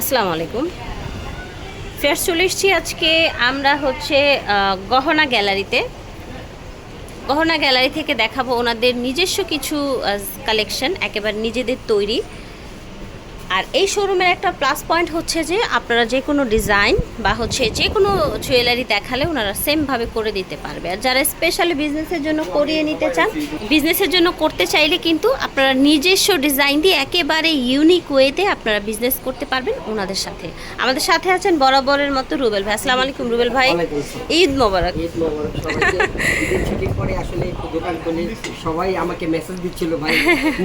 আসসালামু আলাইকুম। ফের চলে এসেছি আজকে আমরা হচ্ছে গহনা গ্যালারিতে। গহনা গ্যালারি থেকে দেখাবো ওনাদের নিজস্ব কিছু কালেকশন একেবারে নিজেদের তৈরি। আর এই শোরুমের একটা প্লাস পয়েন্ট হচ্ছে যে আপনারা যে কোনো ডিজাইন বা হচ্ছে যে কোনো জুয়েলারি দেখালে ওনারা সেমভাবে করে দিতে পারবে। আর যারা স্পেশালি বিজনেসের জন্য করিয়ে নিতে চান বিজনেসের জন্য করতে চাইলে কিন্তু আপনারা নিজস্ব ডিজাইন দিয়ে একেবারে ইউনিক ওয়েতে আপনারা বিজনেস করতে পারবেন ওনাদের সাথে। আমাদের সাথে আছেন বরাবরের মতো রুবেল ভাই। আসসালামু আলাইকুম রুবেল ভাই। ঈদ মোবারক। আসলে দোকান খুলি। সবাই আমাকে মেসেজ দিচ্ছিল ভাই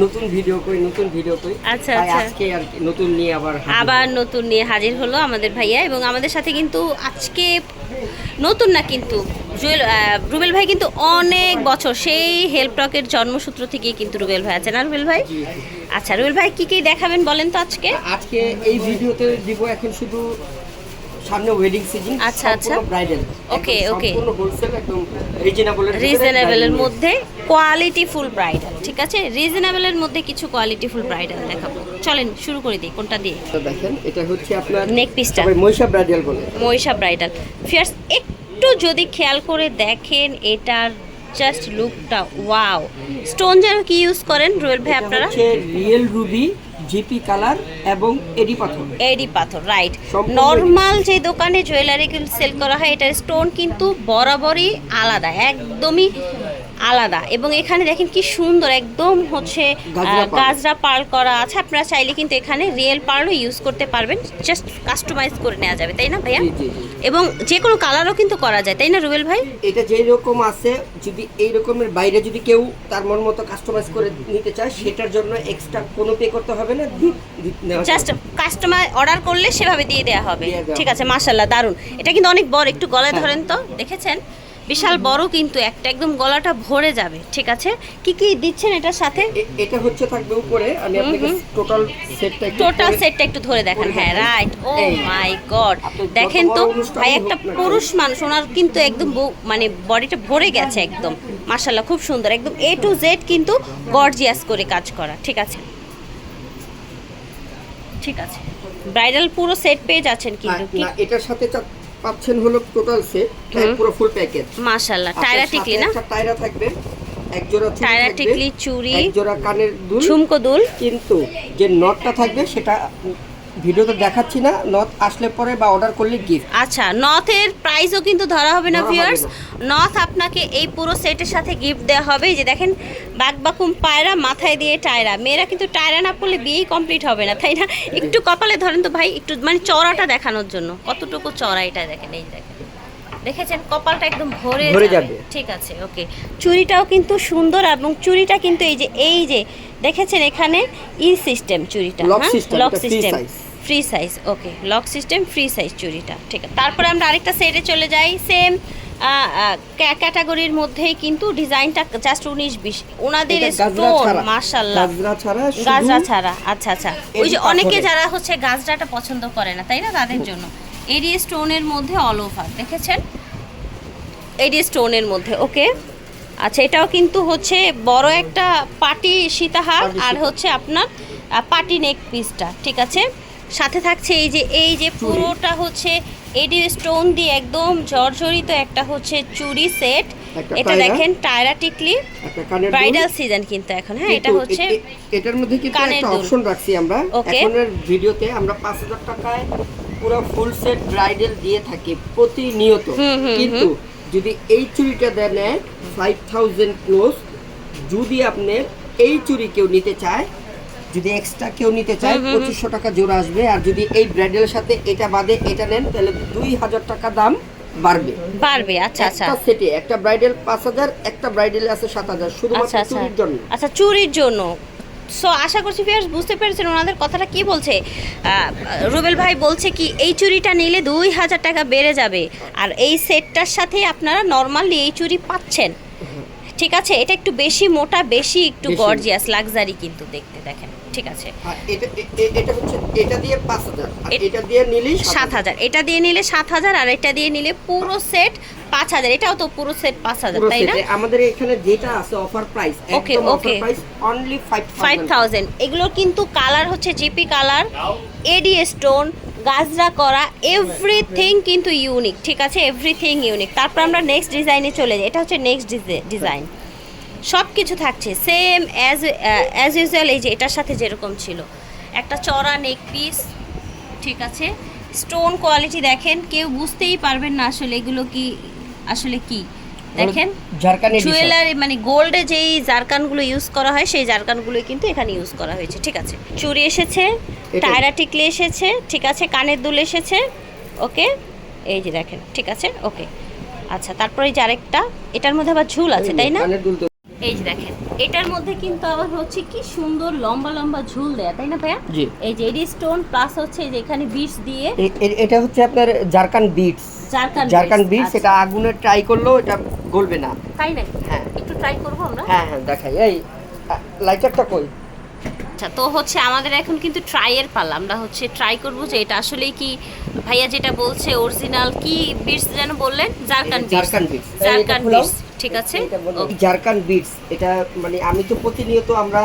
নতুন ভিডিও কই নতুন ভিডিও কই আচ্ছা, আচ্ছা। আজকে আর নতুন নিয়ে আবার আবার নতুন নিয়ে হাজির হলো আমাদের ভাইয়া এবং আমাদের সাথে কিন্তু আজকে নতুন না কিন্তু জুয়েল রুবেল ভাই কিন্তু অনেক বছর সেই হেল্প টকের জন্মসূত্র থেকে কিন্তু রুবেল ভাই আছে না রুবেল ভাই। আচ্ছা রুবেল ভাই কি কি দেখাবেন বলেন তো আজকে? আজকে এই ভিডিওতে দিব এখন শুধু সামনে ওয়েডিং সিজন আচ্ছা, আচ্ছা। Bridal okay. সম্পূর্ণ হোলসেল একদম রিজনেবল রিজনেবলের মধ্যে কোয়ালিটি ফুল ব্রাইডাল ঠিক আছে? রিজনেবলের মধ্যে কিছু কোয়ালিটি ফুল ব্রাইডাল দেখাবো। চলেন শুরু করে দিই কোনটা দিয়ে? দেখেন এটা হচ্ছে আপনার নেক পিসটা মহিষা ব্রাইডাল বলে। মহিষা ব্রাইডাল ফিয়ার্স একটু যদি খেয়াল করে দেখেন এটার জাস্ট লুকটা ওয়াও স্টোন যেন কি ইউজ করেন রুয়েল ভাই আপনারা? রিয়েল রুবি জিপি কালার এবং এডি পাথর এডি পাথর রাইট নর্মাল যে দোকানে জুয়েলারি সেল করা হয় এটার স্টোন কিন্তু বরাবরই আলাদা একদমই আলাদা। এবং এখানে দেখেন কি সুন্দর একদম হচ্ছে গাজরা পার্ল। করা আছে। আপনারা চাইলে কিন্তু এখানে রিয়েল পার্লও ইউজ করতে পারবেন। জাস্ট কাস্টমাইজ করে নেওয়া যাবে তাই না ভাইয়া? এবং যে কোনো কালারও কিন্তু করা যায় তাই না রুবেল ভাই? এটা যেই রকম আছে যদি এই রকমের বাইরে যদি কেউ তার মন মতো কাস্টমাইজ করে নিতে চায় সেটার জন্য এক্সট্রা কোনো পে করতে হবে না। জাস্ট কাস্টমার অর্ডার করলে সেভাবে দিয়ে দেওয়া হবে। ঠিক আছে মাশাল্লাহ দারুণ এটা কিন্তু অনেক বড় একটু গলায় হ্যাঁ। ধরেন তো দেখেছেন? বিশাল বড় কিন্তু একটা একদম গলাটা ভরে যাবে ঠিক আছে? কি কি দিচ্ছেন এটার সাথে? এটা হচ্ছে থাকবে উপরে আমি আপনাকে টোটাল সেটটা একটু টোটাল সেটটা একটু ধরে দেখেন। হ্যাঁ রাইট ও মাই গড দেখেন তো ভাই একটা পুরুষ মানুষ ওনার কিন্তু একদম মানে বডিটা ভরে গেছে একদম। মাশাল্লাহ খুব সুন্দর। একদম এ টু জেড কিন্তু গর্জিয়াস করে কাজ করা ঠিক আছে? ঠিক আছে। ব্রাইডাল পুরো সেট পেয়ে যাচ্ছেন কিন্তু এটার সাথে পাচ্ছেন হলো টোটাল সেট পুরো ফুল প্যাকেজ মাশাআল্লাহ। টায়রা টিকলি না? একটা টায়রা থাকবে এক জোড়া টায়রা টিকলি চুড়ি এক জোড়া কানের দুল ঝুমকো দুল। কিন্তু যে নটটা থাকবে সেটা ভিডিওতে দেখাচ্ছি না নথ আসলে পরে বা অর্ডার করলে গিফট আচ্ছা নথের প্রাইসও কিন্তু ধরা হবে না ভিউয়ার্স। নথ আপনাকে এই পুরো সেটের সাথে গিফট দেওয়া হবে। যে দেখেন বাকবাকুম পায়রা মাথায় দিয়ে টায়রা। মেয়েরা কিন্তু টায়রা না পড়লে বিয়েই কমপ্লিট হবে না তাই না? একটু কপালে ধরেন তো ভাই একটু মানে চড়াটা দেখানোর জন্য। কতটুকু চড়া এটা দেখেন এই দেখেন। দেখেছেন কপালটা একদম ভরে ভরে যাবে। ঠিক আছে ওকে। চুড়িটাও কিন্তু সুন্দর এবং চুড়িটা কিন্তু এই যে এই যে দেখেছেন এখানে ই সিস্টেম চুড়িটা হ্যাঁ? Lock system free size okay. Lock system free size চুড়িটা ঠিক আছে। তারপরে আমরা আরেকটা সেটে চলে যাই সেম ক্যাটাগরির মধ্যেই কিন্তু ডিজাইনটা জাস্ট উনিশ বিশ। ওনাদের স্টোন মার্শাল্লাহ গাজরা ছাড়া আচ্ছা আচ্ছা। ওই যে অনেকে যারা হচ্ছে গাজরাটা পছন্দ করে না তাই না? তাদের জন্য। এডি স্টোনের মধ্যে অল ওভার দেখেছেন? এডি স্টোনের মধ্যে ওকে? আচ্ছা এটাও কিন্তু হচ্ছে বড় একটা পাটি সীতাহার আর হচ্ছে আপনার পাটি নেক পিসটা ঠিক আছে? সাথে থাকছে এই যে এই যে পুরোটা হচ্ছে এডি স্টোন দিয়ে একদম জর্জরিত একটা হচ্ছে চুড়ি সেট। এটা দেখেন টায়রা টিকলি। একটা কানের দুল। ব্রাইডাল সিজন কিন্তু এখন হ্যাঁ এটা হচ্ছে এটার মধ্যে কিন্তু একটা। অপশন রাখছি আমরা. এখনের ভিডিওতে আমরা পাঁচ হাজার টাকায় পুরো ফুল সেট ব্রাইডাল দিয়ে থাকি প্রতিনিয়ত। কিন্তু যদি এই চুরিটা দেন ফাইভ থাউজেন্ড ক্লোজ যদি আপনি এই চুরি কেউ নিতে চায় যদি এক্সট্রা কেউ নিতে চায়। পঁচিশশো টাকা জোড়া আসবে। আর যদি এই ব্রাইডালের সাথে এটা বাদে এটা নেন তাহলে দুই হাজার টাকা দাম বাড়বে। বাড়বে আচ্ছা আচ্ছা। একটা সেটে একটা ব্রাইডাল পাঁচ হাজার একটা ব্রাইডাল আছে সাত হাজার আচ্ছা শুধুমাত্র আচ্ছা চুরির জন্য। আচ্ছা চুরির জন্য। সো আশা করছি ফিয়ার্স বুঝতে পেরেছেন ওনাদের কথাটা কি বলছে। রুবেল ভাই বলছে কি এই চুরিটা নিলে দুই হাজার টাকা বেড়ে যাবে। আর এই সেটটার সাথে আপনারা নর্মালি এই চুরি পাচ্ছেন। ঠিক আছে? এটা একটু বেশি মোটা বেশি একটু গর্জিয়াস লাক্সারি কিন্তু দেখতে দেখেন। ঠিক আছে? এটা হচ্ছে এটা দিয়ে পাঁচ হাজার। আর এটা দিয়ে সাত হাজার। এটা দিয়ে নিলে সাত হাজার আর এটা দিয়ে নিলে পুরো সেট পাঁচ হাজার এটাও তো পুরো সেট পাঁচ হাজার তাই না? আমাদের এখানে যেটা আছে offer price okay. Price only five thousand এগুলোর কিন্তু কালার হচ্ছে জিপি কালার এডি স্টোন গাজরা করা এভরিথিং কিন্তু ইউনিক ঠিক আছে? এভরিথিং ইউনিক তারপর আমরা নেক্সট ডিজাইনে চলে যাই। এটা হচ্ছে নেক্সট ডিজাইন সব কিছু থাকছে। সেম অ্যাজ অ্যাজ ইউজুয়াল এই যে এটার সাথে যেরকম ছিল। একটা চড়া নেক পিস ঠিক আছে? স্টোন কোয়ালিটি দেখেন কেউ বুঝতেই পারবেন না আসলে এগুলো কি আসলে কি? দেখেন জুয়েলারি মানে গোল্ডে যেই জারকানগুলো ইউজ করা হয় সেই জারকানগুলো কিন্তু এখানে ইউজ করা হয়েছে ঠিক আছে? চুরি এসেছে টায়রা টিকলি এসেছে ঠিক আছে? কানের দুল এসেছে ওকে? এই যে দেখেন ঠিক আছে? ওকে। আচ্ছা তারপরে এই যে আরেকটা এটার মধ্যে আবার ঝুল আছে তাই না? এই যে দেখেন এটার মধ্যে কিন্তু আবার হচ্ছে কি সুন্দর লম্বা লম্বা ঝুল দেয়া তাই না ভাইয়া? এই যে এডি স্টোন প্লাস হচ্ছে এই যে এখানে বিটস দিয়ে এটা হচ্ছে আপনার জারকান বিটস জারকান বিটস আচ্ছা। আগুনে ট্রাই করলেও এটা গলবে না। তাই নাকি? হ্যাঁ। একটু ট্রাই করব আমরা? হ্যাঁ হ্যাঁ দেখাই। এই লাইটারটা কই? আচ্ছা তো হচ্ছে আমাদের এখন কিন্তু ট্রাইয়ের পালা। আমরা হচ্ছে ট্রাই করব যে এটা আসলে কি ভাইয়া যেটা বলছে অরিজিনাল কি বিটস যেন বললেন? জারকান বিস জারকান বিটস ঠিক আছে? ঝাড়খান্ড জারকান বিটস এটা মানে আমি তো প্রতিনিয়ত আমরা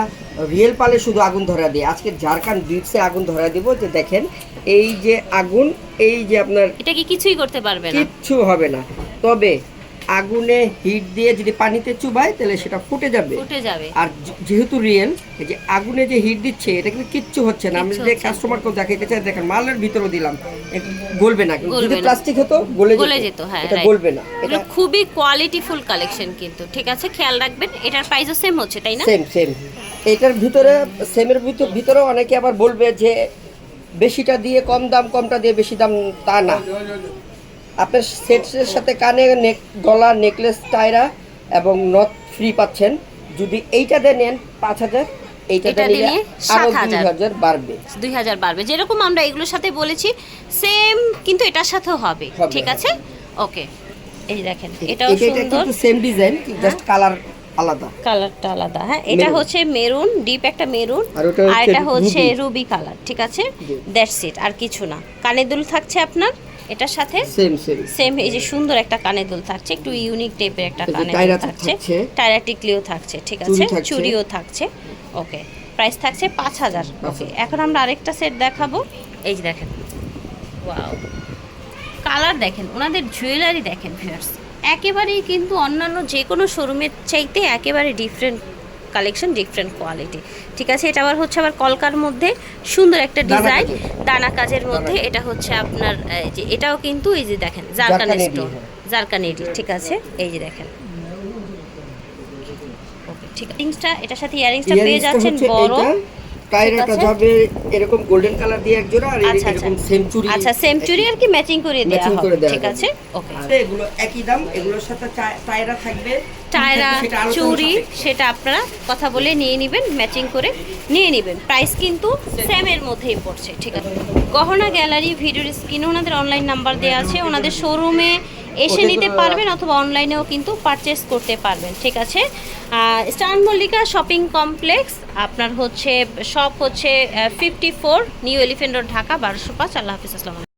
রিয়েল পালে শুধু আগুন ধরা দিই। আজকে জারকান বিটসে আগুন ধরা দিব যে দেখেন এই যে আগুন এই যে আপনার এটা কি কিছুই করতে পারবে না? কিচ্ছু হবে না। তবে আগুনে হিট দিয়ে যদি পানিতে চুবায় তাহলে সেটা ফুটে যাবে। ফুটে যাবে। আর যেহেতু রিয়েল এই যে আগুনে যে হিট দিচ্ছে এটা কিন্তু কিচ্ছু হচ্ছে না। আমি যে কাস্টমারকে দেখাইতে চাই দেখেন মালের ভিতরে দিলাম। গলবে না কিন্তু যদি প্লাস্টিক হতো গলে গলে যেত হ্যাঁ এটা. গলবে না। এটা খুবই কোয়ালিটিফুল কালেকশন কিন্তু ঠিক আছে? খেয়াল রাখবেন এটার প্রাইসও সেম হচ্ছে তাই না? সেম সেম এটার ভিতরে সেমের ভিতর ভিতরে অনেকে আবার বলবে যে বেশিটা দিয়ে কম দাম কমটা দিয়ে বেশি দাম তা না। আপনার সেটের সাথে কানে নেক গলা নেকলেস টায়রা এবং নথ ফ্রি পাচ্ছেন। যদি এইটাতে নেন পাঁচ হাজার। এইটাতে নিলে নিলে আরও দুই হাজার বাড়বে। দুই হাজার বাড়বে। যেরকম আমরা এগুলোর সাথে বলেছি সেম কিন্তু এটার সাথেও হবে। ঠিক আছে? ওকে। এই দেখেন এটাও সুন্দর। সেম ডিজাইন জাস্ট কালার আলাদা। কালারটা আলাদা হ্যাঁ। এটা হচ্ছে মেরুন ডিপ একটা মেরুন আর এটা হচ্ছে রুবি কালার ঠিক আছে? জি। দ্যাটস ইট আর কিছু না। কানের দুল থাকছে আপনার? এটার সাথে সেম সেম সেম এই যে সুন্দর একটা কানের দুল থাকছে একটু ইউনিক টাইপের একটা টায়রা দুল থাকছে। থাকছে। টায়রা টিকলিও থাকছে ঠিক আছে। চুড়িও থাকছে। ওকে প্রাইস থাকছে পাঁচ হাজার। ওকে এখন আমরা আরেকটা সেট দেখাবো। এই যে দেখেন। ওয়াও কালার দেখেন ওনাদের জুয়েলারি দেখেন ভিউয়ার্স একেবারেই কিন্তু অন্যান্য যে কোনো শোরুমের চাইতে একেবারে ডিফারেন্ট কালেকশন ডিফারেন্ট কোয়ালিটি ঠিক আছে? এটা আবার হচ্ছে আবার কলকার মধ্যে সুন্দর একটা ডিজাইন দানা কাজের মধ্যে। এটা হচ্ছে আপনার যে এটাও কিন্তু এই যে দেখেন জারকান স্টোন। জারকানেডি ঠিক আছে? এই যে দেখেন। ওকে ঠিক আছে। এটার সাথে ইয়ারিংসটা পেয়ে যাচ্ছেন বড়। এইটা যাবে এরকম গোল্ডেন কালার দিয়ে এক জোড়া আর আচ্ছা আচ্ছা। এরকম সেঞ্চুরি আচ্ছা আর কি ম্যাচিং করে দেওয়া হবে। ঠিক আছে? ওকে এগুলো একই দাম এগুলোর সাথে থাকবে। টায়রা চুড়ি সেটা আপনারা কথা বলে নিয়ে নেবেন ম্যাচিং করে নিয়ে নেবেন। প্রাইস কিন্তু সেমের মধ্যেই পড়ছে ঠিক আছে? গহনা গ্যালারি ভিডিওর স্ক্রিনে ওনাদের অনলাইন নাম্বার দেওয়া আছে। ওনাদের শোরুমে এসে নিতে পারবেন অথবা অনলাইনেও কিন্তু পারচেস করতে পারবেন ঠিক আছে? স্টান মল্লিকা শপিং কমপ্লেক্স আপনার হচ্ছে শপ হচ্ছে fifty four new Elephant Road Dhaka বারোশো পাঁচ। আল্লাহ হাফিজ আসসালাম